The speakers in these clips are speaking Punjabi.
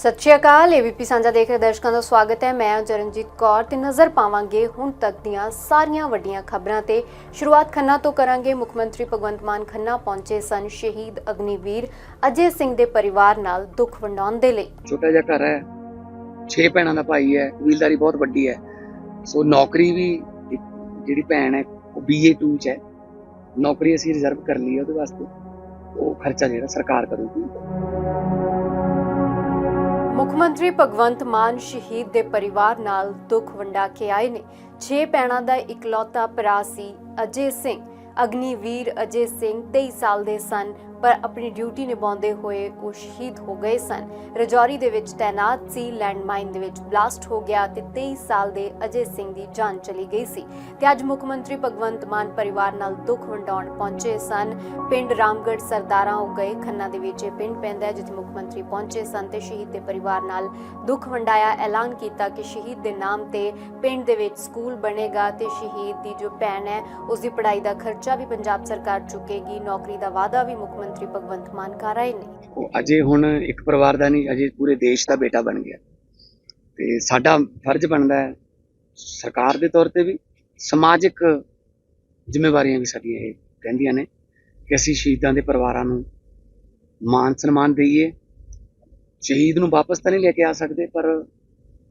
ਸਤਿ ਸ਼੍ਰੀ ਅਕਾਲ ਏਬੀਪੀ ਸਾਂਝਾ ਦੇਖ ਰਹੇ ਦਰਸ਼ਕਾਂ ਦਾ ਸਵਾਗਤ ਹੈ। ਮੈਂ ਚਰਨਜੀਤ ਕੌਰ ਤੇ ਨਜ਼ਰ ਪਾਵਾਂਗੇ ਹੁਣ ਤੱਕ ਦੀਆਂ ਸਾਰੀਆਂ ਵੱਡੀਆਂ ਖਬਰਾਂ ਤੇ। ਸ਼ੁਰੂਆਤ ਖੰਨਾ ਤੋਂ ਕਰਾਂਗੇ। ਮੁੱਖ ਮੰਤਰੀ ਭਗਵੰਤ ਮਾਨ ਖੰਨਾ ਪਹੁੰਚੇ ਸਨ ਸ਼ਹੀਦ ਅਗਨੀਵੀਰ ਅਜੇ ਸਿੰਘ ਦੇ ਪਰਿਵਾਰ ਨਾਲ ਦੁੱਖ ਵੰਡਾਉਣ ਦੇ ਲਈ। ਛੋਟਾ ਜਿਹਾ ਘਰ ਹੈ। ਛੇ ਭੈਣਾਂ ਦਾ ਭਾਈ ਹੈ। ਕਬੀਲਦਾਰੀ ਬਹੁਤ ਵੱਡੀ ਹੈ। ਸੋ ਨੌਕਰੀ ਵੀ ਜਿਹੜੀ ਭੈਣ ਹੈ, ਉਹ BA 2 ਚ ਹੈ। ਨੌਕਰੀ ਅਸੀਂ ਰਿਜ਼ਰਵ ਕਰ ਲਈ ਉਹਦੇ ਵਾਸਤੇ। ਉਹ ਖਰਚਾ ਜਿਹੜਾ ਸਰਕਾਰ ਕਰੂਗੀ। ਮੁੱਖ ਮੰਤਰੀ ਭਗਵੰਤ ਮਾਨ ਸ਼ਹੀਦ ਦੇ ਪਰਿਵਾਰ ਨਾਲ ਦੁੱਖ ਵੰਡਾ ਕੇ ਆਏ ਨੇ। 6 ਭੈਣਾਂ ਦਾ ਇਕਲੌਤਾ ਭਰਾ ਸੀ ਅਜੇ ਸਿੰਘ। ਅਗਨੀਵੀਰ ਅਜੇ ਸਿੰਘ 23 ਸਾਲ ਦੇ ਸਨ। ਪਰ ਆਪਣੀ ਡਿਊਟੀ ਨਿਭਾਉਂਦੇ ਹੋਏ ਉਹ ਸ਼ਹੀਦ ਹੋ ਗਏ ਸਨ। ਰਜੌਰੀ ਦੇ ਵਿੱਚ ਤੈਨਾਤ ਸੀ, ਲੈਂਡਮਾਈਨ ਦੇ ਵਿੱਚ ਬਲਾਸਟ ਹੋ ਗਿਆ ਤੇ 23 ਸਾਲ ਦੇ ਅਜੇ ਸਿੰਘ ਦੀ ਜਾਨ ਚਲੀ ਗਈ ਸੀ। ਤੇ ਅੱਜ ਮੁੱਖ ਮੰਤਰੀ ਭਗਵੰਤ ਮਾਨ ਪਰਿਵਾਰ ਨਾਲ ਦੁੱਖ ਵੰਡਾਉਣ ਪਹੁੰਚੇ ਸਨ। ਪਿੰਡ ਰਾਮਗੜ੍ਹ ਸਰਦਾਰਾਂ ਹੋ ਗਏ, ਖੰਨਾ ਦੇ ਵਿੱਚ ਇਹ ਪਿੰਡ ਪੈਂਦਾ ਹੈ ਜਿੱਥੇ ਮੁੱਖ ਮੰਤਰੀ ਪਹੁੰਚੇ ਸਨ ਤੇ ਸ਼ਹੀਦ ਦੇ ਪਰਿਵਾਰ ਨਾਲ ਦੁੱਖ ਵੰਡਾਇਆ ਐਲਾਨ ਕੀਤਾ ਕਿ ਸ਼ਹੀਦ ਦੇ ਨਾਮ ਤੇ ਪਿੰਡ ਦੇ ਵਿੱਚ ਸਕੂਲ ਬਣੇਗਾ ਤੇ ਸ਼ਹੀਦ ਦੀ ਜੋ ਭੈਣ ਹੈ ਉਸ ਦੀ ਪੜ੍ਹਾਈ ਦਾ ਖਰਚਾ ਵੀ ਪੰਜਾਬ ਸਰਕਾਰ ਚੁੱਕੇਗੀ, ਨੌਕਰੀ ਦਾ ਵਾਅਦਾ ਵੀ ਮੁੱਖ ਮੰਤਰੀ ਭਗਵੰਤ ਮਾਨ ਕਰ ਰਹੇ ਨੇ। ਉਹ ਅਜੇ ਹੁਣ ਇੱਕ ਪਰਿਵਾਰ ਦਾ ਨਹੀਂ, ਅਜੇ ਪੂਰੇ ਦੇਸ਼ ਦਾ ਬੇਟਾ ਬਣ ਗਿਆ। ਤੇ ਸਾਡਾ ਫਰਜ਼ ਬਣਦਾ ਹੈ ਸਰਕਾਰ ਦੇ ਤੌਰ ਤੇ ਵੀ ਸਮਾਜਿਕ ਜ਼ਿੰਮੇਵਾਰੀਆਂ ਵੀ ਸਾਡੀਆਂ ਇਹ ਕਹਿੰਦੀਆਂ ਨੇ ਕਿ ਅਸੀਂ ਸ਼ਹੀਦਾਂ ਦੇ ਪਰਿਵਾਰਾਂ ਨੂੰ ਮਾਨ ਸਨਮਾਨ ਦਈਏ। ਸ਼ਹੀਦ ਨੂੰ ਵਾਪਸ ਤਾਂ ਨਹੀਂ ਲੈ ਕੇ ਆ ਸਕਦੇ, ਪਰ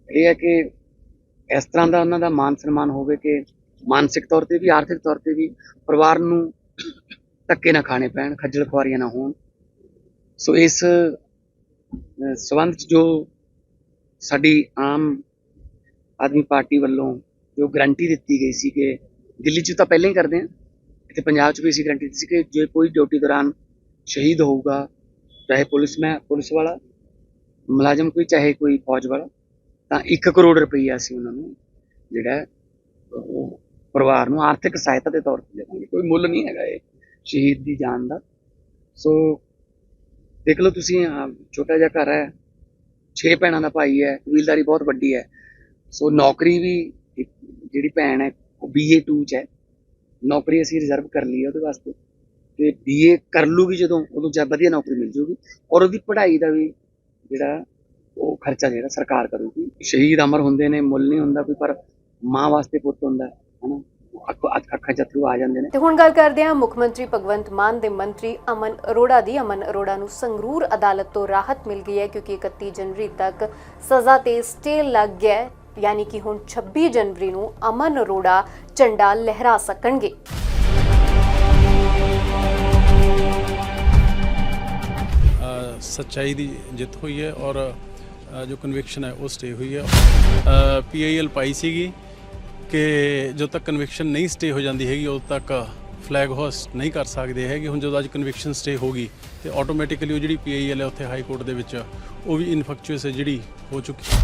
ਇਹ ਹੈ ਕਿ ਇਸ ਤਰ੍ਹਾਂ ਦਾ ਉਹਨਾਂ ਦਾ ਮਾਨ ਸਨਮਾਨ ਹੋਵੇ ਕਿ ਮਾਨਸਿਕ ਤੌਰ ਤੇ ਵੀ, ਆਰਥਿਕ ਤੌਰ ਤੇ ਵੀ ਪਰਿਵਾਰ ਨੂੰ ਧੱਕੇ ਨਾ ਖਾਣੇ ਪੈਣ ਖੱਜਲ ਖੁਆਰੀਆਂ ਨਾ ਹੋਣ। ਸੋ ਇਸ ਅਹ, ਸੰਬੰਧ ਚ ਜੋ ਸਾਡੀ ਆਮ ਆਦਮੀ ਪਾਰਟੀ ਵੱਲੋਂ ਜੋ ਗਰੰਟੀ ਦਿੱਤੀ ਗਈ ਸੀ ਕਿ ਦਿੱਲੀ ਚ ਤਾਂ ਪਹਿਲਾਂ ਹੀ ਕਰਦੇ ਆ ਇੱਥੇ ਪੰਜਾਬ ਚ ਵੀ ਅਸੀਂ ਗਰੰਟੀ ਦਿੱਤੀ ਸੀ ਕਿ ਜੇ ਕੋਈ ਡਿਊਟੀ ਦੌਰਾਨ ਸ਼ਹੀਦ ਹੋਊਗਾ ਚਾਹੇ ਪੁਲਿਸ ਮੈਂ ਪੁਲਿਸ ਵਾਲਾ ਮੁਲਾਜ਼ਮ ਕੋਈ ਚਾਹੇ ਕੋਈ ਫੌਜ ਵਾਲਾ ਤਾਂ 1 ਕਰੋੜ ਰੁਪਈਆ ਅਸੀਂ ਉਹਨਾਂ ਨੂੰ ਜਿਹੜਾ ਉਹ ਪਰਿਵਾਰ ਨੂੰ ਆਰਥਿਕ ਸਹਾਇਤਾ ਦੇ ਤੌਰ ਤੇ ਦੇਵਾਂਗੇ। ਕੋਈ ਮੁੱਲ ਨਹੀਂ ਹੈਗਾ ਇਹ। ਸ਼ਹੀਦ ਦੀ ਜਾਨ ਦਾ। ਸੋ ਦੇਖ ਲਓ ਤੁਸੀਂ ਆਹ ਛੋਟਾ ਜਿਹਾ ਘਰ ਹੈ। ਛੇ ਭੈਣਾਂ ਦਾ ਭਾਈ ਹੈ ਕਬੀਲਦਾਰੀ ਬਹੁਤ ਵੱਡੀ ਹੈ। ਸੋ ਨੌਕਰੀ ਵੀ ਜਿਹੜੀ ਭੈਣ ਹੈ ਉਹ BA 2 ਚ ਹੈ। ਨੌਕਰੀ ਅਸੀਂ ਰਿਜ਼ਰਵ ਕਰ ਲਈ ਹੈ ਉਹਦੇ ਵਾਸਤੇ। ਤੇ BA ਕਰ ਲੂਗੀ ਜਦੋਂ ਉਦੋਂ ਜਦ ਵਧੀਆ ਨੌਕਰੀ ਮਿਲ ਜੂਗੀ। ਔਰ ਉਹਦੀ ਪੜ੍ਹਾਈ ਦਾ ਵੀ ਜਿਹੜਾ ਉਹ ਖਰਚਾ ਜਿਹੜਾ ਸਰਕਾਰ ਕਰੂਗੀ। ਸ਼ਹੀਦ ਅਮਰ ਹੁੰਦੇ ਨੇ ਮੁੱਲ ਨਹੀਂ ਹੁੰਦਾ ਕੋਈ ਪਰ ਮਾਂ ਵਾਸਤੇ ਪੁੱਤ ਹੁੰਦਾ ਹੈ, ਹਨਾ। ਅੱਖ- ਚ ਅਥਰੂ ਆ ਜਾਂਦੇ ਨੇ। ਤੇ ਹੁਣ ਗੱਲ ਕਰਦੇ ਹਾਂ ਮੁੱਖ ਮੰਤਰੀ ਭਗਵੰਤ ਮਾਨ ਦੇ ਮੰਤਰੀ ਅਮਨ ਅਰੋੜਾ ਦੀ। ਅਮਨ ਅਰੋੜਾ ਨੂੰ ਸੰਗਰੂਰ ਅਦਾਲਤ ਤੋਂ ਰਾਹਤ ਮਿਲ ਗਈ ਹੈ ਕਿਉਂਕਿ 31 ਜਨਵਰੀ ਤੱਕ ਸਜ਼ਾ ਤੇ ਸਟੇ ਲੱਗ ਗਿਆ ਯਾਨੀ ਕਿ ਹੁਣ 26 ਜਨਵਰੀ ਨੂੰ ਅਮਨ ਅਰੋੜਾ ਝੰਡਾ ਲਹਿਰਾ ਸਕਣਗੇ। ਸੱਚਾਈ ਦੀ ਜਿੱਤ ਹੋਈ ਹੈ ਔਰ ਜੋ ਕਨਵਿਕਸ਼ਨ ਹੈ ਉਹ ਸਟੇ ਹੋਈ ਹੈ। ਪੀਆਈਐਲ ਪਾਈ ਸੀਗੀ। ਕਿ ਜਦੋਂ ਤੱਕ ਕਨਵਿਕਸ਼ਨ ਨਹੀਂ ਸਟੇ ਹੋ ਜਾਂਦੀ ਹੈਗੀ, ਉਦੋਂ ਤੱਕ ਫਲੈਗ ਹੋਸਟ ਨਹੀਂ ਕਰ ਸਕਦੇ ਹੈਗੇ। ਹੁਣ ਜਦੋਂ ਅੱਜ ਕਨਵਿਕਸ਼ਨ ਸਟੇ ਹੋ ਗਈ, ਤੇ ਆਟੋਮੈਟਿਕਲੀ ਉਹ ਜਿਹੜੀ ਪੀਆਈਐਲ ਹੈ ਉੱਥੇ ਹਾਈ ਕੋਰਟ ਦੇ ਵਿੱਚ, ਉਹ ਵੀ ਇਨਫੈਕਚੁਅਸ ਹੈ ਜਿਹੜੀ ਹੋ ਚੁੱਕੀ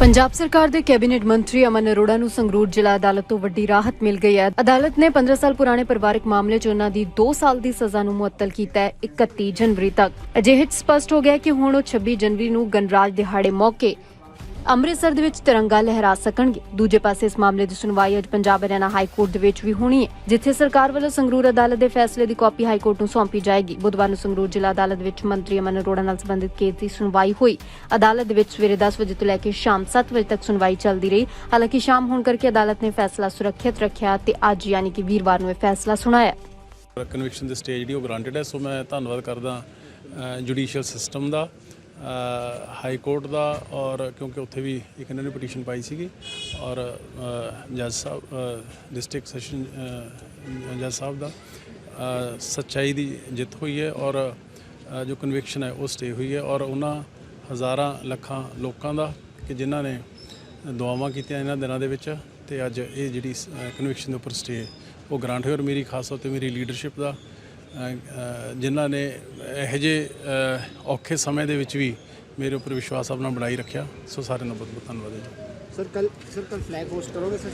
ਪੰਜਾਬ ਸਰਕਾਰ ਦੇ ਕੈਬਨਿਟ ਮੰਤਰੀ ਅਮਨ ਅਰੋੜਾ ਨੂੰ ਸੰਗਰੂਰ ਜ਼ਿਲ੍ਹਾ ਅਦਾਲਤ ਤੋਂ ਵੱਡੀ ਰਾਹਤ ਮਿਲ ਗਈ ਹੈ। ਅਦਾਲਤ ਨੇ 15 ਸਾਲ ਪੁਰਾਣੇ ਪਰਿਵਾਰਕ ਮਾਮਲੇ 'ਚ ਉਹਨਾਂ ਦੀ 2 ਸਾਲ ਦੀ ਸਜ਼ਾ ਨੂੰ ਮੁਅੱਤਲ ਕੀਤਾ ਹੈ 31 ਜਨਵਰੀ ਤੱਕ। ਅਜਿਹੇ ਸਪਸ਼ਟ ਹੋ ਗਿਆ ਕਿ ਹੁਣ ਉਹ 26 ਜਨਵਰੀ ਨੂੰ ਗਣਰਾਜ ਦਿਹਾੜੇ ਮੌਕੇ ਅੰਮ੍ਰਿਤਸਰ ਦੇ ਵਿੱਚ ਤਿਰੰਗਾ ਲਹਿਰਾ ਸਕਣਗੇ। ਦੂਜੇ ਪਾਸੇ ਇਸ ਮਾਮਲੇ ਦੀ ਸੁਣਵਾਈ ਅੱਜ ਪੰਜਾਬ ਹਰਿਆਣਾ ਹਾਈ ਕੋਰਟ ਦੇ ਵਿੱਚ ਵੀ ਹੋਣੀ ਹੈ, ਜਿੱਥੇ ਸਰਕਾਰ ਵੱਲੋਂ ਸੰਗਰੂਰ ਅਦਾਲਤ ਦੇ ਫੈਸਲੇ ਦੀ ਕਾਪੀ ਹਾਈ ਕੋਰਟ ਨੂੰ ਸੌਂਪੀ ਜਾਏਗੀ। ਬੁੱਧਵਾਰ ਨੂੰ ਸੰਗਰੂਰ ਜ਼ਿਲ੍ਹਾ ਅਦਾਲਤ ਵਿੱਚ ਮੰਤਰੀ ਅਮਨ ਅਰੋੜਾ ਨਾਲ ਸੰਬੰਧਿਤ ਕੇਸ ਦੀ ਸੁਣਵਾਈ ਹੋਈ। ਅਦਾਲਤ ਦੇ ਵਿੱਚ ਸਵੇਰੇ 10 ਵਜੇ ਤੋਂ ਲੈ ਕੇ ਸ਼ਾਮ 7 ਵਜੇ ਤੱਕ ਸੁਣਵਾਈ ਚੱਲਦੀ ਰਹੀ। ਹਾਲਾਂਕਿ ਸ਼ਾਮ ਹੋਣ ਕਰਕੇ ਅਦਾਲਤ ਨੇ ਫੈਸਲਾ ਸੁਰੱਖਿਅਤ ਰੱਖਿਆ ਤੇ ਅੱਜ ਯਾਨੀ ਕਿ ਵੀਰਵਾਰ ਨੂੰ ਇਹ ਫੈਸਲਾ ਸੁਣਾਇਆ। ਕਨਵਿਕਸ਼ਨ ਦੀ ਸਟੇਜ ਜਿਹੜੀ ਉਹ ਗਰਾਂਟਡ ਹੈ, ਸੋ ਮੈਂ ਧੰਨਵਾਦ ਕਰਦਾ ਜੁਡੀਸ਼ੀਅਲ ਸਿਸਟਮ ਦਾ। ਹਾਈ ਕੋਰਟ ਦਾ ਔਰ ਕਿਉਂਕਿ ਉੱਥੇ ਵੀ ਇੱਕ ਇਹਨਾਂ ਨੇ ਪਟੀਸ਼ਨ ਪਾਈ ਸੀਗੀ ਔਰ ਜੱਜ ਸਾਹਿਬ ਡਿਸਟ੍ਰਿਕਟ ਸੈਸ਼ਨ ਜੱਜ ਸਾਹਿਬ ਦਾ ਸੱਚਾਈ ਦੀ ਜਿੱਤ ਹੋਈ ਹੈ ਔਰ ਜੋ ਕਨਵਿਕਸ਼ਨ ਹੈ ਉਹ ਸਟੇ ਹੋਈ ਹੈ ਔਰ ਉਹਨਾਂ ਹਜ਼ਾਰਾਂ ਲੱਖਾਂ ਲੋਕਾਂ ਦਾ ਕਿ ਜਿਨ੍ਹਾਂ ਨੇ ਦੁਆਵਾਂ ਕੀਤੀਆਂ ਇਹਨਾਂ ਦਿਨਾਂ ਦੇ ਵਿੱਚ ਤੇ ਅੱਜ ਇਹ ਜਿਹੜੀ ਕਨਵਿਕਸ਼ਨ ਦੇ ਉੱਪਰ ਸਟੇ ਉਹ ਗ੍ਰਾਂਟ ਹੋਈ ਔਰ ਮੇਰੀ ਖਾਸ ਤੌਰ ਤੇ ਮੇਰੀ ਲੀਡਰਸ਼ਿਪ ਦਾ ਜਿਨ੍ਹਾਂ ਨੇ ਇਹੋ ਜਿਹੇ ਔਖੇ ਸਮੇਂ ਦੇ ਵਿੱਚ ਵੀ ਮੇਰੇ ਉੱਪਰ ਵਿਸ਼ਵਾਸ ਆਪਣਾ ਬਣਾਈ ਰੱਖਿਆ। ਸੋ ਸਾਰਿਆਂ ਦਾ ਬਹੁਤ ਬਹੁਤ ਧੰਨਵਾਦ ਹੈ ਜੀ। ਸਰ ਕੱਲ ਸਰ ਕੱਲ ਫਲੈਗ ਹੋਸਟ ਕਰੋਗੇ ਸਰ?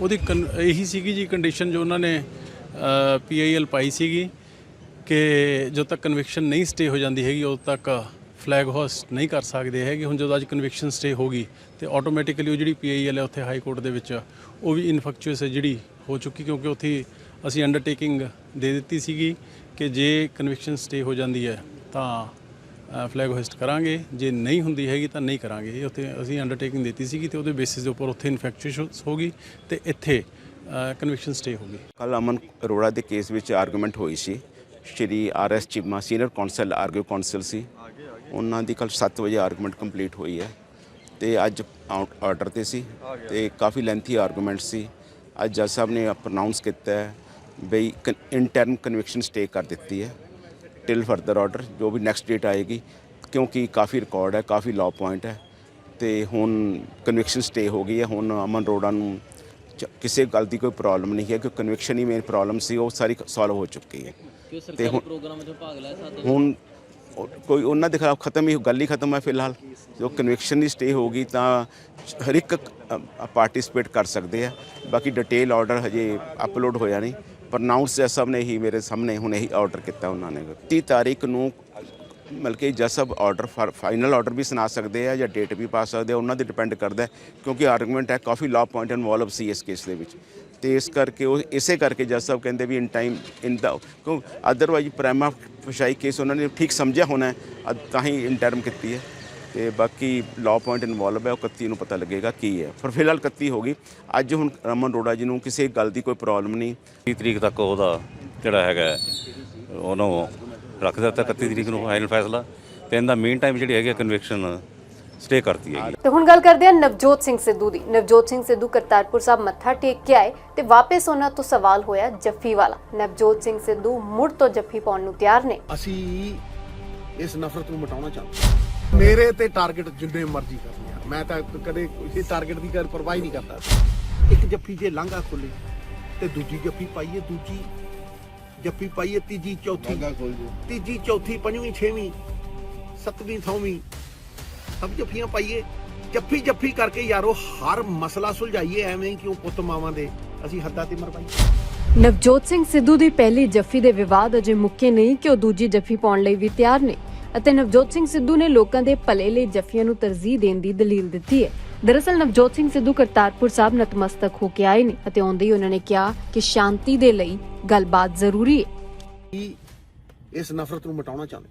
ਉਹਦੀ ਇਹੀ ਸੀਗੀ ਜੀ ਕੰਡੀਸ਼ਨ ਜੋ ਉਹਨਾਂ ਨੇ ਪੀਆਈਐਲ ਪਾਈ ਸੀਗੀ ਕਿ ਜਦੋਂ ਤੱਕ ਕਨਵਿਕਸ਼ਨ ਨਹੀਂ ਸਟੇ ਹੋ ਜਾਂਦੀ ਹੈਗੀ ਉਦੋਂ ਤੱਕ ਫਲੈਗ ਹੋਸਟ ਨਹੀਂ ਕਰ ਸਕਦੇ ਹੈਗੇ। ਹੁਣ ਜਦੋਂ ਅੱਜ ਕਨਵਿਕਸ਼ਨ ਸਟੇ ਹੋ ਗਈ ਤੇ ਆਟੋਮੈਟਿਕਲੀ ਉਹ ਜਿਹੜੀ ਪੀਆਈਐਲ ਹੈ ਉੱਥੇ ਹਾਈ ਕੋਰਟ ਦੇ ਵਿੱਚ ਉਹ ਵੀ ਇਨਫੈਕਚੁਅਸ ਹੈ ਜਿਹੜੀ ਹੋ ਚੁੱਕੀ ਕਿਉਂਕਿ ਉੱਥੇ ਅਸੀਂ ਅੰਡਰਟੇਕਿੰਗ ਦੇ ਦਿੱਤੀ ਸੀਗੀ ਕਿ ਜੇ ਕਨਵਿਕਸ਼ਨ ਸਟੇ ਹੋ ਜਾਂਦੀ ਹੈ, ਤਾਂ ਫਲੈਗ ਹੋਇਸਟ ਕਰਾਂਗੇ। ਜੇ ਨਹੀਂ ਹੁੰਦੀ ਹੈਗੀ ਤਾਂ ਨਹੀਂ ਕਰਾਂਗੇ। ਇਹ ਉੱਥੇ ਅਸੀਂ ਅੰਡਰਟੇਕਿੰਗ ਦਿੱਤੀ ਸੀਗੀ ਤੇ ਉਹਦੇ ਬੇਸਿਸ ਦੇ ਉੱਪਰ ਉੱਥੇ ਇਨਫੈਕਸ਼ਨ ਹੋਗੀ ਤੇ ਇੱਥੇ ਕਨਵਿਕਸ਼ਨ ਸਟੇ ਹੋਗੀ ਕੱਲ ਅਮਨ ਅਰੋੜਾ ਦੇ ਕੇਸ ਵਿੱਚ ਆਰਗੂਮੈਂਟ ਹੋਈ ਸੀ। Shri R S Cheema senior counsel ਆਰਗੂ counsel ਸੀ। ਉਹਨਾਂ ਦੀ ਕੱਲ 7 ਵਜੇ ਆਰਗੂਮੈਂਟ ਕੰਪਲੀਟ ਹੋਈ ਹੈ ਤੇ ਅੱਜ ਆਰਡਰ ਤੇ ਸੀ ਤੇ ਕਾਫੀ ਲੈਂਥੀ ਆਰਗੂਮੈਂਟ ਸੀ। ਅੱਜ ਜੱਜ ਸਾਹਿਬ ਨੇ ਪ੍ਰੋਨਾਂਸ ਕੀਤਾ ਹੈ ਬਈ ਇੰਟਰਨ ਕਨਵਿਕਸ਼ਨ ਸਟੇ ਕਰ ਦਿੱਤੀ ਹੈ। ਟਿਲ ਫਰਦਰ ਆਰਡਰ ਜੋ ਵੀ ਨੈਕਸਟ ਡੇਟ ਆਏਗੀ ਕਿਉਂਕਿ ਕਾਫੀ ਰਿਕਾਰਡ ਹੈ ਕਾਫੀ ਲਾਅ ਪੁਆਇੰਟ ਹੈ। ਤੇ ਹੁਣ ਕਨਵਿਕਸ਼ਨ ਸਟੇ ਹੋ ਗਈ ਹੈ। ਹੁਣ ਅਮਨ ਰੋੜਾ ਨੂੰ ਕਿਸੇ ਗੱਲ ਦੀ ਕੋਈ ਪ੍ਰੋਬਲਮ ਨਹੀਂ ਹੈ ਕਿ ਕਨਵਿਕਸ਼ਨ ਹੀ ਮੇਨ ਪ੍ਰੋਬਲਮ ਸੀ ਉਹ ਸਾਰੀ ਸੋਲਵ ਹੋ ਚੁੱਕੀ ਹੈ। ਕਿ ਸਰਕਾਰੀ ਪ੍ਰੋਗਰਾਮ ਵਿੱਚ ਭਾਗ ਲਿਆ ਸਾਥ ਹੁਣ ਕੋਈ ਉਹਨਾਂ ਦੇ ਖਿਲਾਫ ਖਤਮ ਹੀ ਗੱਲ ਹੀ ਖਤਮ ਹੈ ਫਿਲਹਾਲ। ਜੋ ਕਨਵਿਕਸ਼ਨ ਦੀ ਸਟੇ ਹੋਗੀ ਤਾਂ ਹਰ ਇੱਕ ਪਾਰਟਿਸਿਪੇਟ ਕਰ ਸਕਦੇ ਆ। ਬਾਕੀ ਡਿਟੇਲ ਆਰਡਰ ਹਜੇ ਅਪਲੋਡ ਹੋਇਆ ਨਹੀਂ। ਪ੍ਰਨਾਉਂਸ ਜੱਜ ਸਾਹਿਬ ਨੇ ਹੀ ਮੇਰੇ ਸਾਹਮਣੇ ਹੁਣ ਇਹੀ ਆਰਡਰ ਕੀਤਾ ਉਹਨਾਂ ਨੇ। 30 ਤਾਰੀਖ ਨੂੰ ਮਤਲਬ ਕਿ ਜੱਜ ਸਾਹਿਬ ਆਰਡਰ ਫਾਈਨਲ ਆਰਡਰ ਵੀ ਸੁਣਾ ਸਕਦੇ ਆ ਜਾਂ ਡੇਟ ਵੀ ਪਾ ਸਕਦੇ ਆ, ਉਹਨਾਂ ਤੇ ਡਿਪੈਂਡ ਕਰਦਾ ਕਿਉਂਕਿ ਆਰਗੂਮੈਂਟ ਹੈ ਕਾਫੀ ਲਾਅ ਪੁਆਇੰਟ ਇਨਵੋਲਵ ਸੀ ਇਸ ਕੇਸ ਦੇ ਵਿੱਚ। ਤੇ ਇਸ ਕਰਕੇ ਉਹ, ਇਸੇ ਕਰਕੇ ਜੱਜ ਸਾਹਿਬ ਕਹਿੰਦੇ ਵੀ ਇਨ ਟਾਈਮ ਇਨ ਦਾ ਕਿਉਂ ਅਦਰਵਾਈਜ਼ ਪ੍ਰਾਈਮਾ ਫਸ਼ਾਈ ਕੇਸ ਉਹਨਾਂ ਨੇ ਠੀਕ ਸਮਝਿਆ ਹੋਣਾ ਤਾਂ ਹੀ ਇਨ ਟਰਮ ਕੀਤੀ ਹੈ। ਤੇ ਬਾਕੀ ਲਾਅ ਪੁਆਇੰਟ ਇਨਵੋਲਵ ਹੈ ਉਹ 31 ਨੂੰ ਪਤਾ ਲੱਗੇਗਾ ਕੀ ਹੈ। ਪਰ ਫਿਲਹਾਲ 31 ਹੋ ਗਈ। ਅੱਜ ਹੁਣ ਰਮਨ ਰੋੜਾ ਜੀ ਨੂੰ ਕਿਸੇ ਗੱਲ ਦੀ ਕੋਈ ਪ੍ਰੋਬਲਮ ਨਹੀਂ। 30 ਤਰੀਕ ਤੱਕ ਉਹਦਾ ਜਿਹੜਾ ਹੈਗਾ ਉਹਨੂੰ ਰੱਖ ਦਿੱਤਾ 31 ਤਰੀਕ ਨੂੰ ਫਾਈਨਲ ਫੈਸਲਾ। ਤੇ ਇਹਦਾ ਮੇਨ ਟਾਈਮ ਜਿਹੜੀ ਹੈਗੀ ਕਨਵਿਕਸ਼ਨ ਸਟੇ ਕਰਤੀ ਹੈਗੀ। ਤੇ ਹੁਣ ਗੱਲ ਕਰਦੇ ਹਾਂ ਨਵਜੋਤ ਸਿੰਘ ਸਿੱਧੂ ਦੀ। ਨਵਜੋਤ ਸਿੰਘ ਸਿੱਧੂ ਕਰਤਾਰਪੁਰ ਸਾਹਿਬ ਮੱਥਾ ਟੇਕ ਕੇ ਆਏ ਤੇ ਵਾਪਸ ਉਹਨਾਂ ਤੋਂ ਸਵਾਲ ਹੋਇਆ ਜੱਫੀ ਵਾਲਾ। ਨਵਜੋਤ ਸਿੰਘ ਸਿੱਧੂ ਮੁੜ ਤੋਂ ਜੱਫੀ ਪਾਉਣ ਨੂੰ ਤਿਆਰ ਨੇ। ਅਸੀਂ ਇਸ ਨਫ਼ਰਤ ਨੂੰ ਮਿਟਾਉਣਾ ਚਾਹੁੰਦੇ ਹਾਂ। ਮੇਰੇ ਤੇ ਟਾਰਗੇਟ ਜਿੰਨੇ ਮਰਜ਼ੀ ਕਰਨ ਯਾਰ ਮੈਂ ਤਾਂ ਕਦੇ ਕਿਸੇ ਟਾਰਗੇਟ ਦੀ ਗੱਲ ਪਰਵਾਹ ਹੀ ਨਹੀਂ ਕਰਦਾ। ਇੱਕ ਜੱਫੀ ਜੇ ਲਾਂਘਾ ਖੋਲੇ ਤੇ ਦੂਜੀ ਜੱਫੀ ਪਾਈਏ ਦੂਜੀ ਜੱਫੀ ਪਾਈਏ ਤੀਜੀ ਚੌਥੀ। ਤੀਜੀ ਚੌਥੀ ਪੰਜਵੀਂ ਛੇਵੀਂ ਸੱਤਵੀਂ ਥੌਵੀਂ ਸਭ ਜੱਫੀਆਂ ਪਾਈਏ। ਜੱਫੀ ਜੱਫੀ ਕਰਕੇ ਯਾਰੋ ਹਰ ਮਸਲਾ ਸੁਲਝਾਈਏ ਐਵੇਂ ਕਿਉਂ ਪੁੱਤ ਮਾਵਾਂ ਦੇ? ਅਸੀਂ ਹੱਦਾਂ ਤੇ ਮਰਵਾਈਏ ਨਵਜੋਤ ਸਿੰਘ ਸਿੱਧੂ ਦੀ ਪਹਿਲੀ ਜੱਫੀ ਦੇ ਵਿਵਾਦ ਅਜੇ ਮੁੱਕੇ ਨਹੀਂ ਕਿ ਉਹ ਦੂਜੀ ਜੱਫੀ ਪਾਉਣ ਲਈ ਵੀ ਤਿਆਰ ਨੇ। ਅਤੇ ਨਵਜੋਤ ਸਿੰਘ ਸਿੱਧੂ ਨੇ ਲੋਕਾਂ ਦੇ ਭਲੇ ਲਈ ਜੱਫੀਆਂ ਨੂੰ ਤਰਜੀਹ ਦੇਣ ਦੀ ਦਲੀਲ ਦਿੱਤੀ ਹੈ। ਦਰਅਸਲ ਨਵਜੋਤ ਸਿੰਘ ਸਿੱਧੂ ਕਰਤਾਰਪੁਰ ਸਾਹਿਬ ਨਤਮਸਤਕ ਹੋ ਕੇ ਆਏ ਨੇ ਅਤੇ ਆਉਂਦੇ ਹੀ ਉਹਨਾਂ ਨੇ ਕਿਹਾ ਕਿ ਸ਼ਾਂਤੀ ਦੇ ਲਈ ਗੱਲਬਾਤ ਜ਼ਰੂਰੀ ਹੈ। ਇਸ ਨਫ਼ਰਤ ਨੂੰ ਮਿਟਾਉਣਾ ਚਾਹੁੰਦੇ?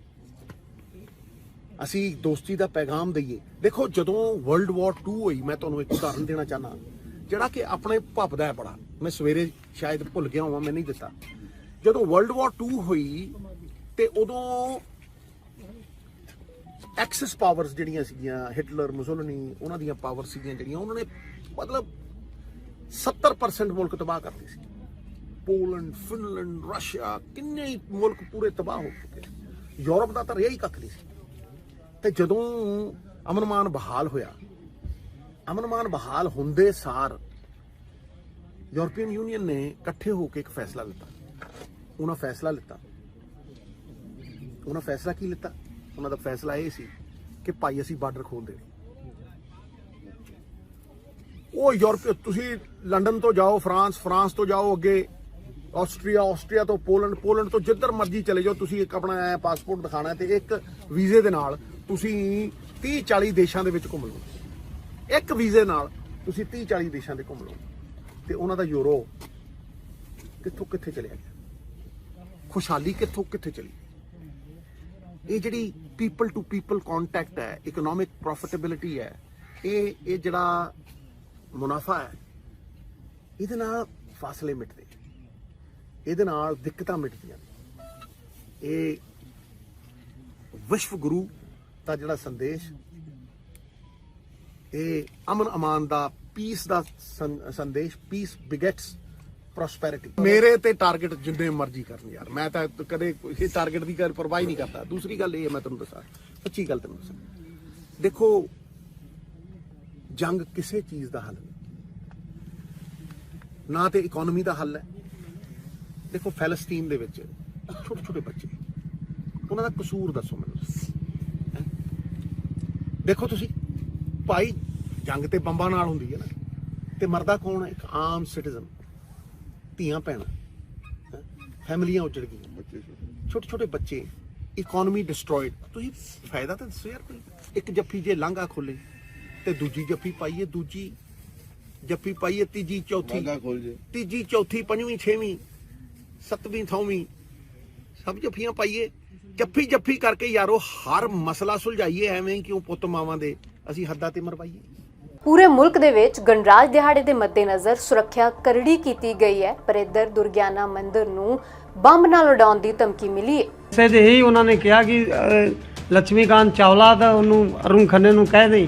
ਅਸੀਂ ਦੋਸਤੀ ਦਾ ਪੈਗਾਮ ਦਈਏ। ਦੇਖੋ, ਜਦੋਂ ਵਰਲਡ ਵਾਰ 2 ਹੋਈ, ਮੈਂ ਤੁਹਾਨੂੰ ਇੱਕ ਉਦਾਹਰਨ ਦੇਣਾ ਚਾਹਨਾ ਜਿਹੜਾ ਕਿ ਆਪਣੇ ਭੱਬਦਾ ਹੈ ਬੜਾ। ਮੈਂ ਸਵੇਰੇ ਸ਼ਾਇਦ ਭੁੱਲ ਗਿਆ ਹਾਂ ਮੈਂ ਨਹੀਂ ਦਿੱਤਾ। ਜਦੋਂ ਵਰਲਡ ਵਾਰ 2 ਹੋਈ, ਤੇ ਉਦੋਂ ਐਕਸੈਸ ਪਾਵਰਸ ਜਿਹੜੀਆਂ ਸੀਗੀਆਂ, ਹਿਟਲਰ, ਮੁਸੋਲਨੀ, ਉਹਨਾਂ ਦੀਆਂ ਪਾਵਰ ਸੀਗੀਆਂ ਜਿਹੜੀਆਂ, ਉਹਨਾਂ ਨੇ ਮਤਲਬ 70% ਮੁਲਕ ਤਬਾਹ ਕਰਤੇ ਸੀ। ਪੋਲੈਂਡ, ਫਿਨਲੈਂਡ, ਰਸ਼ੀਆ, ਕਿੰਨੇ ਹੀ ਮੁਲਕ ਪੂਰੇ ਤਬਾਹ ਹੋ ਚੁੱਕੇ ਯੂਰਪ ਦਾ ਤਾਂ ਰਿਹਾ ਹੀ ਕੱਖ ਨਹੀਂ ਸੀ। ਤੇ ਜਦੋਂ ਅਮਨਮਾਨ ਬਹਾਲ ਹੋਇਆ ਅਮਨਮਾਨ ਬਹਾਲ ਹੁੰਦੇ ਸਾਰ ਯੂਰਪੀਅਨ ਯੂਨੀਅਨ ਨੇ ਇਕੱਠੇ ਹੋ ਕੇ ਇੱਕ ਫੈਸਲਾ ਲਿੱਤਾ। ਉਹਨਾਂ ਫੈਸਲਾ ਲਿੱਤਾ। ਉਹਨਾਂ ਫੈਸਲਾ ਕੀ ਲਿੱਤਾ? ਉਹਨਾਂ ਦਾ ਫੈਸਲਾ ਇਹ ਸੀ ਕਿ ਭਾਈ ਅਸੀਂ ਬਾਰਡਰ ਖੋਲ ਦੇਣੇ। ਉਹ ਯੂਰਪ, ਤੁਸੀਂ ਲੰਡਨ ਤੋਂ ਜਾਓ, ਫਰਾਂਸ ਫਰਾਂਸ ਤੋਂ ਜਾਓ ਅੱਗੇ, ਆਸਟਰੀਆ ਆਸਟਰੀਆ ਤੋਂ ਪੋਲੈਂਡ ਪੋਲੈਂਡ ਤੋਂ ਜਿੱਧਰ ਮਰਜ਼ੀ ਚਲੇ ਜਾਓ, ਤੁਸੀਂ ਇੱਕ ਆਪਣਾ ਪਾਸਪੋਰਟ ਦਿਖਾਣਾ ਹੈ ਤੇ ਇੱਕ ਵੀਜ਼ੇ ਦੇ ਨਾਲ ਤੁਸੀਂ 30 40 ਦੇਸ਼ਾਂ ਦੇ ਵਿੱਚ ਘੁੰਮ ਲਓ। ਇੱਕ ਵੀਜ਼ੇ ਨਾਲ ਤੁਸੀਂ 30 40 ਦੇਸ਼ਾਂ ਦੇ ਘੁੰਮ ਲਓ। ਤੇ ਉਹਨਾਂ ਦਾ ਯੂਰੋ ਕਿੱਥੋਂ ਕਿੱਥੇ ਚਲਿਆ ਗਿਆ? ਖੁਸ਼ਹਾਲੀ ਕਿੱਥੋਂ ਕਿੱਥੇ ਚਲੀ? ਇਹ ਜਿਹੜੀ ਪੀਪਲ ਟੂ ਪੀਪਲ ਕੰਟੈਕਟ ਹੈ ਇਕਨੋਮਿਕ ਪ੍ਰੋਫਿਟੇਬਿਲਿਟੀ ਹੈ, ਇਹ ਇਹ ਜਿਹੜਾ ਮੁਨਾਫਾ ਹੈ, ਇਹਦੇ ਨਾਲ ਫਾਸਲੇ ਮਿਟਦੇ ਇਹਦੇ ਨਾਲ ਦਿੱਕਤਾਂ ਮਿਟਦੀਆਂ ਇਹ ਵਿਸ਼ਵ ਗੁਰੂ ਦਾ ਜਿਹੜਾ ਸੰਦੇਸ਼, ਇਹ ਅਮਨ ਅਮਾਨ ਦਾ ਪੀਸ ਦਾ ਸੰਦੇਸ਼ ਪੀਸ ਬਿਗੇਟਸ ਪ੍ਰੋਸਪੈਰਿਟੀ ਮੇਰੇ ਤੇ ਟਾਰਗੇਟ ਜਿੰਨੇ ਮਰਜ਼ੀ ਕਰਨ ਯਾਰ। ਮੈਂ ਤਾਂ ਕਦੇ ਕਿਸੇ ਟਾਰਗੇਟ ਦੀ ਗੱਲ ਪਰਵਾਹ ਨਹੀਂ ਕਰਦਾ। ਦੂਸਰੀ ਗੱਲ ਇਹ ਹੈ, ਮੈਂ ਤੁਹਾਨੂੰ ਦੱਸਾਂ। ਸੱਚੀ ਗੱਲ ਤੁਹਾਨੂੰ ਦੱਸਾਂ। ਦੇਖੋ, ਜੰਗ ਕਿਸੇ ਚੀਜ਼ ਦਾ ਹੱਲ ਨਹੀਂ। ਨਾ ਤੇ ਇਕਨੋਮੀ ਦਾ ਹੱਲ ਹੈ। ਦੇਖੋ ਫੈਲਸਤੀਨ ਦੇ ਵਿੱਚ ਛੋਟੇ ਛੋਟੇ ਬੱਚੇ। ਉਹਨਾਂ ਦਾ ਕਸੂਰ ਦੱਸੋ ਮੈਨੂੰ। ਦੇਖੋ ਤੁਸੀਂ, ਭਾਈ ਜੰਗ ਤੇ ਬੰਬਾਂ ਨਾਲ ਹੁੰਦੀ ਹੈ ਨਾ। ਤੇ ਮਰਦਾ ਕੌਣ ਹੈ? ਇੱਕ ਆਮ ਸਿਟੀਜ਼ਨ ਧੀਆਂ ਭੈਣਾਂ? ਫੈਮਲੀਆਂ ਉੱਜੜ ਗਈਆਂ। ਛੋਟੇ ਛੋਟੇ ਬੱਚੇ ਇਕਨੋਮੀ ਡਿਸਟਰੋਇਡ ਤੁਸੀਂ ਫਾਇਦਾ ਤਾਂ ਦੱਸੋ ਯਾਰ ਕੋਈ। ਇੱਕ ਜੱਫੀ ਜੇ ਲਾਂਘਾ ਖੋਲੇ ਤੇ ਦੂਜੀ ਜੱਫੀ ਪਾਈਏ ਦੂਜੀ ਜੱਫੀ ਪਾਈਏ ਤੀਜੀ ਚੌਥੀ। ਤੀਜੀ ਚੌਥੀ ਪੰਜਵੀਂ ਛੇਵੀਂ ਸੱਤਵੀਂ ਥੌਵੀਂ। ਸਭ ਜੱਫੀਆਂ ਪਾਈਏ। ਜੱਫੀ ਜੱਫੀ ਕਰਕੇ ਯਾਰੋ ਹਰ ਮਸਲਾ ਸੁਲਝਾਈਏ ਐਵੇਂ ਕਿਉਂ ਪੁੱਤ ਮਾਵਾਂ ਦੇ ਅਸੀਂ ਹੱਦਾਂ ਤੇ ਮਰਵਾਈਏ। ਪੂਰੇ ਮੁਲਕ ਦੇ ਵਿੱਚ ਗਣਰਾਜ ਦਿਹਾੜੇ ਦੇ ਮੱਦੇਨਜ਼ਰ ਸੁਰੱਖਿਆ ਕਰੜੀ ਕੀਤੀ ਗਈ ਹੈ ਪਰ ਇੱਧਰ ਦੁਰਗਿਆਨਾ ਮੰਦਿਰ ਨੂੰ ਬੰਬ ਨਾਲ ਉਡਾਉਣ ਦੀ ਧਮਕੀ ਮਿਲੀ ਹੈ। ਸੇ ਇਹੀ ਉਹਨਾਂ ਨੇ ਕਿਹਾ ਕਿ ਲక్ష్ਮੀਕਾਂਤ ਚਾਵਲਾ ਦਾ ਉਹਨੂੰ ਅਰੁਣ ਖੰਨੇ ਨੂੰ ਕਹਿ ਦੇਈ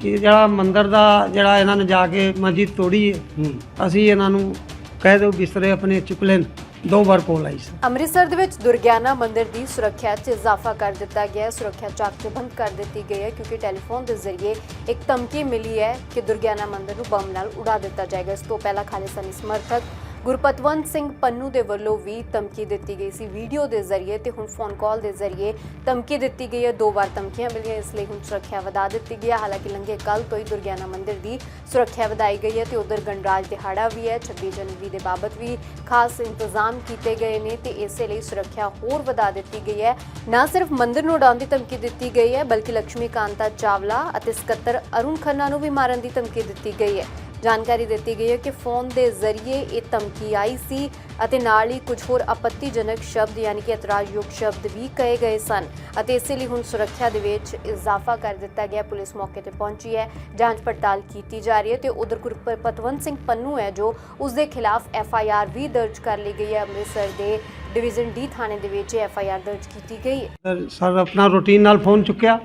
ਕਿ ਜਿਹੜਾ ਮੰਦਿਰ ਦਾ ਜਿਹੜਾ ਇਹਨਾਂ ਨੇ ਜਾ ਕੇ ਮਸਜਿਦ ਤੋੜੀ ਹੈ। ਅਸੀਂ ਇਹਨਾਂ ਨੂੰ ਕਹਿ ਦਿਓ ਬਿਸਤਰੇ ਆਪਣੇ ਚੁੱਕ ਲੈਣ। ਦੋ ਵਾਰ ਕੋਲ ਆਈ ਸੀ। ਅੰਮ੍ਰਿਤਸਰ ਦੇ ਵਿੱਚ ਦੁਰਗਿਆਨਾ ਮੰਦਿਰ ਦੀ ਸੁਰੱਖਿਆ 'ਚ ਇਜ਼ਾਫਾ ਕਰ ਦਿੱਤਾ ਗਿਆ। ਹੈ ਸੁਰੱਖਿਆ ਚਾਕ ਚੌਬੰਦ ਕਰ ਦਿੱਤੀ ਗਈ ਹੈ ਕਿਉਂਕਿ ਟੈਲੀਫੋਨ ਦੇ ਜ਼ਰੀਏ ਇੱਕ ਧਮਕੀ ਮਿਲੀ ਹੈ ਕਿ ਦੁਰਗਿਆਨਾ ਮੰਦਿਰ ਨੂੰ ਬੰਬ ਨਾਲ ਉਡਾ ਦਿੱਤਾ ਜਾਏਗਾ। ਇਸ ਤੋਂ ਪਹਿਲਾਂ ਖਾਲਿਸਤਾਨੀ ਸਮਰਥਕ ਗੁਰਪਤਵੰਤ ਸਿੰਘ ਪੰਨੂ ਦੇ ਵੱਲੋਂ ਵੀ ਧਮਕੀ ਦਿੱਤੀ ਗਈ ਸੀ ਵੀਡੀਓ ਦੇ ਜ਼ਰੀਏ ਤੇ ਹੁਣ ਫੋਨ ਕਾਲ ਦੇ ਜ਼ਰੀਏ ਧਮਕੀ ਦਿੱਤੀ ਗਈ ਹੈ। ਦੋ ਵਾਰ ਧਮਕੀਆਂ ਮਿਲੀਆਂ, ਇਸ ਲਈ ਹੁਣ ਸੁਰੱਖਿਆ ਵਧਾ ਦਿੱਤੀ ਗਈ ਹੈ। ਹਾਲਾਂਕਿ ਲੰਘੇ ਕੱਲ ਤੋਂ ਹੀ ਦੁਰਗਿਆਨਾ ਮੰਦਿਰ ਦੀ ਸੁਰੱਖਿਆ ਵਧਾਈ ਗਈ ਹੈ ਤੇ ਉਧਰ ਗਣਰਾਜ ਦਿਹਾੜਾ ਵੀ ਹੈ। 26 ਜਨਵਰੀ ਦੇ ਬਾਬਤ ਵੀ ਖਾਸ ਇੰਤਜ਼ਾਮ ਕੀਤੇ ਗਏ ਨੇ ਤੇ ਇਸੇ ਲਈ ਸੁਰੱਖਿਆ ਹੋਰ ਵਧਾ ਦਿੱਤੀ ਗਈ ਹੈ। ਨਾ ਸਿਰਫ ਮੰਦਿਰ ਨੂੰ ਉਡਾਉਣ ਦੀ ਧਮਕੀ ਦਿੱਤੀ ਗਈ ਹੈ, ਬਲਕਿ ਲక్ష్ਮੀ ਕਾਂਤਾ ਚਾਵਲਾ ਅਤੇ ਸਕੱਤਰ ਅਰੁਣ ਖੰਨਾ ਨੂੰ ਵੀ ਮਾਰਨ ਦੀ ਧਮਕੀ ਦਿੱਤੀ ਗਈ ਹੈ। ਜਾਣਕਾਰੀ ਦਿੱਤੀ ਗਈ ਹੈ ਕਿ ਫੋਨ ਦੇ ਜ਼ਰੀਏ ਇਹ ਧਮਕੀ ਆਈ ਸੀ ਅਤੇ ਨਾਲ ਹੀ ਕੁਝ ਹੋਰ ਆਪੱਤੀਜਨਕ ਸ਼ਬਦ ਯਾਨੀ ਕਿ ਇਤਰਾਜ਼ਯੋਗ ਸ਼ਬਦ ਵੀ ਕਹੇ ਗਏ ਸਨ ਅਤੇ ਇਸੇ ਲਈ ਹੁਣ ਸੁਰੱਖਿਆ ਦੇ ਵਿੱਚ ਇਜ਼ਾਫਾ ਕਰ ਦਿੱਤਾ ਗਿਆ। ਪੁਲਿਸ ਮੌਕੇ ਤੇ ਪਹੁੰਚੀ ਹੈ ਜਾਂਚ ਪੜਤਾਲ ਕੀਤੀ ਜਾ ਰਹੀ ਹੈ ਤੇ ਉਧਰ ਗੁਰਪਤਵੰਤ ਸਿੰਘ ਪੰਨੂ ਹੈ ਜੋ ਉਸ ਦੇ ਖਿਲਾਫ ਐਫ ਆਈ ਆਰ ਵੀ ਦਰਜ ਕਰ ਲਈ ਗਈ ਹੈ। ਅੰਮ੍ਰਿਤਸਰ ਦੇ ਡਿਵੀਜ਼ਨ ਡੀ ਥਾਣੇ ਦੇ ਵਿੱਚ ਐਫ ਆਈ ਆਰ ਦਰਜ ਕੀਤੀ ਗਈ ਹੈ। ਸਰ ਸਰ ਆਪਣਾ ਰੂਟੀਨ ਨਾਲ ਫੋਨ ਚੁੱਕਿਆ?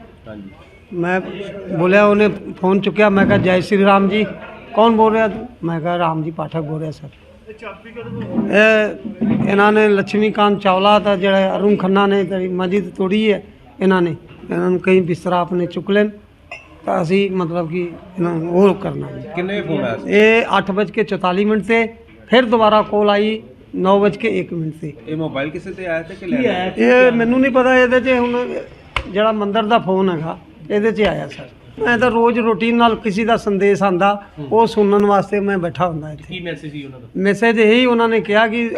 ਮੈਂ ਬੋਲਿਆ ਉਹਨੇ ਫੋਨ ਚੁੱਕਿਆ ਮੈਂ ਕਿਹਾ ਜੈ ਸ਼੍ਰੀ ਰਾਮ ਜੀ। ਕੌਣ ਬੋਲ ਰਿਹਾ ਤੂੰ? ਮੈਂ ਕਿਹਾ ਰਾਮ ਜੀ ਪਾਠਕ ਬੋਲ ਰਿਹਾ ਸਰ। ਇਹ ਇਹਨਾਂ ਨੇ ਲక్ష్ਮੀਕਾਂਤ ਚਾਵਲਾ ਦਾ ਜਿਹੜਾ ਅਰੁਣ ਖੰਨਾ ਨੇ ਜਿਹੜੀ ਮਸਜਿਦ ਤੋੜੀ ਹੈ ਇਹਨਾਂ ਨੇ। ਇਹਨਾਂ ਨੂੰ ਕਈ ਬਿਸਤਰਾ ਆਪਣੇ ਚੁੱਕ ਲੈਣ ਤਾਂ ਅਸੀਂ ਮਤਲਬ ਕਿ ਇਹਨਾਂ ਨੂੰ ਉਹ ਕਰਨਾ ਜੀ। ਕਿੰਨੇ ਫੋਨ ਆਇਆ ਸੀ? ਇਹ 8:44 ਮਿੰਟ ਤੇ ਫਿਰ ਦੁਬਾਰਾ ਕਾਲ ਆਈ 9:01 ਮਿੰਟ ਤੇ। ਇਹ ਮੋਬਾਈਲ ਕਿਸੇ ਤੇ ਆਇਆ ਤੇ ਕਿ ਲੈ ਇਹ ਮੈਨੂੰ ਨਹੀਂ ਪਤਾ ਇਹਦੇ 'ਚ ਹੁਣ ਜਿਹੜਾ ਮੰਦਰ ਦਾ ਫੋਨ ਹੈਗਾ ਇਹਦੇ 'ਚ ਆਇਆ ਸਰ। ਮੈਂ ਤਾਂ ਰੋਜ਼ ਰੂਟੀਨ ਨਾਲ ਕਿਸੇ ਦਾ ਸੰਦੇਸ਼ ਆਂਦਾ ਉਹ ਸੁਣਨ ਵਾਸਤੇ ਮੈਂ ਬੈਠਾ ਹੁੰਦਾ ਇੱਥੇ। ਕੀ ਮੈਸੇਜ ਸੀ ਉਹਨਾਂ ਦਾ? ਮੈਸੇਜ ਇਹੀ ਉਹਨਾਂ ਨੇ ਕਿਹਾ ਕਿ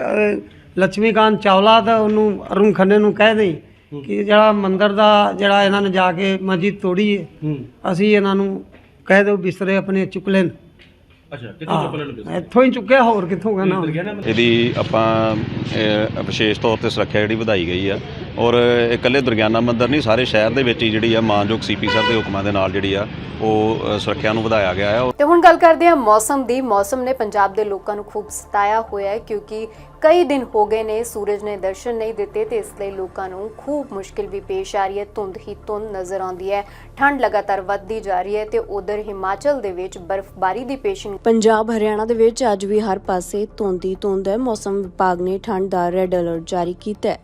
ਲక్ష్ਮੀਕਾਂਤ ਚਾਵਲਾ ਦਾ ਉਹਨੂੰ ਅਰੁਣ ਖੰਨੇ ਨੂੰ ਕਹਿ ਦੇਈ ਕਿ ਜਿਹੜਾ ਮੰਦਰ ਦਾ ਜਿਹੜਾ ਇਹਨਾਂ ਨੇ ਜਾ ਕੇ ਮਸਜਿਦ ਤੋੜੀ ਹੈ। ਅਸੀਂ ਇਹਨਾਂ ਨੂੰ ਕਹਿ ਦਿਓ ਬਿਸਤਰੇ ਆਪਣੇ ਚੁੱਕ ਲੈਣ। ਅੱਛਾ ਕਿੱਥੋਂ ਹਾਂ, ਇੱਥੋਂ ਹੀ ਚੁੱਕਿਆ ਹੋਰ ਕਿੱਥੋਂ ਕਹਿਣਾ? ਇਹਦੀ ਆਪਾਂ ਅਹ, ਵਿਸ਼ੇਸ਼ ਤੌਰ ਤੇ ਸੁਰੱਖਿਆ ਜਿਹੜੀ ਵਧਾਈ ਗਈ ਆ। ਔਰ ਇਕੱਲੇ ਦੁਰਗਿਆਨਾ ਮੰਦਿਰ ਨਹੀਂ ਸਾਰੇ ਸ਼ਹਿਰ ਦੇ ਵਿੱਚ ਹੀ ਜਿਹੜੀ ਆ ਮਾਨਯੋਗ ਸੀਪੀ ਸਾਹਿਬ ਦੇ ਹੁਕਮਾਂ ਦੇ ਨਾਲ ਜਿਹੜੀ ਆ ਉਹ ਸੁਰੱਖਿਆ ਨੂੰ ਵਧਾਇਆ ਗਿਆ ਆ। ਤੇ ਹੁਣ ਗੱਲ ਕਰਦੇ ਹਾਂ ਮੌਸਮ ਦੀ। ਮੌਸਮ ਨੇ ਪੰਜਾਬ ਦੇ ਲੋਕਾਂ ਨੂੰ ਖੂਬ ਸਤਾਇਆ ਹੋਇਆ ਹੈ ਕਿਉਂਕਿ ਕਈ ਦਿਨ ਹੋ ਗਏ ਨੇ ਸੂਰਜ ਨੇ ਦਰਸ਼ਨ ਨਹੀਂ ਦਿੱਤੇ ਤੇ ਇਸ ਲਈ ਲੋਕਾਂ ਨੂੰ ਖੂਬ ਮੁਸ਼ਕਿਲ ਵੀ ਪੇਸ਼ ਆ ਰਹੀ ਹੈ। ਧੁੰਦ ਹੀ ਧੁੰਦ ਨਜ਼ਰ ਆਉਂਦੀ ਹੈ। ਠੰਡ ਲਗਾਤਾਰ ਵੱਧਦੀ ਜਾ ਰਹੀ ਹੈ ਤੇ ਉਧਰ ਹਿਮਾਚਲ ਦੇ ਵਿੱਚ ਬਰਫ਼ਬਾਰੀ ਦੀ ਪੇਸ਼ਿੰਗ ਪੰਜਾਬ, ਹਰਿਆਣਾ ਦੇ ਵਿੱਚ ਅੱਜ ਵੀ ਹਰ ਪਾਸੇ ਧੁੰਦ ਹੀ ਧੁੰਦ ਹੈ। ਮੌਸਮ ਵਿਭਾਗ ਨੇ ਠੰਡ ਦਾ ਰੈੱਡ ਅਲਰਟ ਜਾਰੀ ਕੀਤਾ ਹੈ।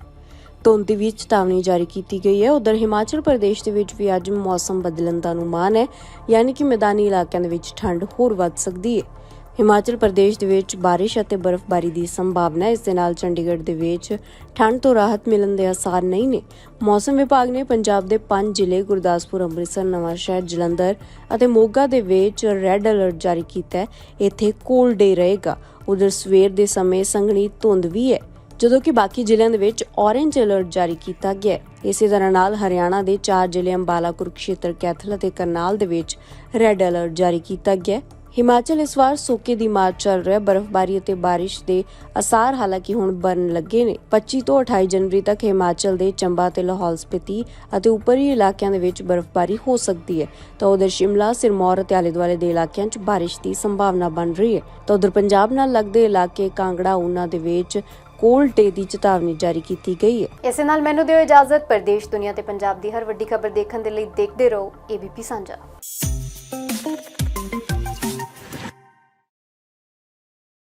ਧੁੰਦ ਦੀ ਵੀ ਚੇਤਾਵਨੀ ਜਾਰੀ ਕੀਤੀ ਗਈ ਹੈ। ਉਧਰ ਹਿਮਾਚਲ ਪ੍ਰਦੇਸ਼ ਦੇ ਵਿੱਚ ਵੀ ਅੱਜ ਮੌਸਮ ਬਦਲਣ ਦਾ ਅਨੁਮਾਨ ਹੈ। ਯਾਨੀ ਕਿ ਮੈਦਾਨੀ ਇਲਾਕਿਆਂ ਦੇ ਵਿੱਚ ਠੰਡ ਹੋਰ ਵੱਧ ਸਕਦੀ ਹੈ। ਹਿਮਾਚਲ ਪ੍ਰਦੇਸ਼ ਦੇ ਵਿੱਚ ਬਾਰਿਸ਼ ਅਤੇ ਬਰਫ਼ਬਾਰੀ ਦੀ ਸੰਭਾਵਨਾ, ਇਸ ਦੇ ਨਾਲ ਚੰਡੀਗੜ੍ਹ ਦੇ ਵਿੱਚ ਠੰਡ ਤੋਂ ਰਾਹਤ ਮਿਲਣ ਦੇ ਆਸਾਰ ਨਹੀਂ ਨੇ। ਮੌਸਮ ਵਿਭਾਗ ਨੇ ਪੰਜਾਬ ਦੇ ਪੰਜ ਜ਼ਿਲ੍ਹੇ, ਗੁਰਦਾਸਪੁਰ, ਅੰਮ੍ਰਿਤਸਰ, ਨਵਾਂਸ਼ਹਿਰ, ਜਲੰਧਰ ਅਤੇ ਮੋਗਾ ਦੇ ਵਿੱਚ ਰੈੱਡ ਅਲਰਟ ਜਾਰੀ ਕੀਤਾ ਹੈ। ਇੱਥੇ ਕੋਲ ਡੇ ਰਹੇਗਾ। ਉਧਰ ਸਵੇਰ ਦੇ ਸਮੇਂ ਸੰਘਣੀ ਧੁੰਦ ਵੀ ਹੈ, ਜਦੋਂ ਕਿ ਬਾਕੀ ਜ਼ਿਲ੍ਹਿਆਂ ਦੇ ਵਿੱਚ ਔਰੇਂਜ ਅਲਰਟ ਜਾਰੀ ਕੀਤਾ ਗਿਆ ਹੈ। ਇਸੇ ਤਰ੍ਹਾਂ ਨਾਲ ਹਰਿਆਣਾ ਦੇ ਚਾਰ ਜ਼ਿਲ੍ਹੇ ਅੰਬਾਲਾ, ਕੁਰੂਕਸ਼ੇਤਰ, ਕੈਥਲ ਅਤੇ ਕਰਨਾਲ ਦੇ ਵਿੱਚ ਰੈੱਡ ਅਲਰਟ ਜਾਰੀ ਕੀਤਾ ਗਿਆ ਹੈ। ਹਿਮਾਚਲ ਇਸ ਵਾਰ ਸੋਕੇ ਦੀ ਮਾਰ ਚੱਲ ਰਿਹਾ ਬਰਫ਼ਬਾਰੀ ਅਤੇ ਬਾਰਿਸ਼ ਦੇ ਅਸਾਰ ਹਾਲਾਂਕਿ ਹੁਣ ਬਣਨ ਲੱਗੇ ਨੇ। 25 ਤੋਂ 28 ਜਨਵਰੀ ਤੱਕ ਹਿਮਾਚਲ ਦੇ ਚੰਬਾ ਤੇ ਲਾਹੌਲ ਸਪਿਤੀ ਅਤੇ ਉੱਪਰੀ ਇਲਾਕਿਆਂ ਦੇ ਵਿੱਚ ਬਰਫ਼ਬਾਰੀ ਹੋ ਸਕਦੀ ਹੈ। ਤਾਂ ਉਧਰ ਸ਼ਿਮਲਾ, ਸਿਰਮੌਰ ਅਤੇ ਆਲੇ ਦੁਆਲੇ ਦੇ ਇਲਾਕਿਆਂ 'ਚ ਬਾਰਿਸ਼ ਦੀ ਸੰਭਾਵਨਾ ਬਣ ਰਹੀ ਹੈ। ਤਾਂ ਉਧਰ ਪੰਜਾਬ ਨਾਲ ਲੱਗਦੇ ਇਲਾਕੇ ਕਾਂਗੜਾ, ਉਨਾ ਦੇ ਵਿੱਚ ਕੋਲਡ ਡੇ ਦੀ ਚੇਤਾਵਨੀ ਜਾਰੀ ਕੀਤੀ ਗਈ ਹੈ। ਇਸੇ ਨਾਲ ਮੈਨੂੰ ਦਿਓ ਇਜਾਜ਼ਤ। ਪ੍ਰਦੇਸ਼, ਦੁਨੀਆ ਤੇ ਪੰਜਾਬ ਦੀ ਹਰ ਵੱਡੀ ਖਬਰ ਦੇਖਣ ਦੇ ਲਈ ਦੇਖਦੇ ਰਹੋ। ਏਬੀਪੀ ਸਾਂਝਾ।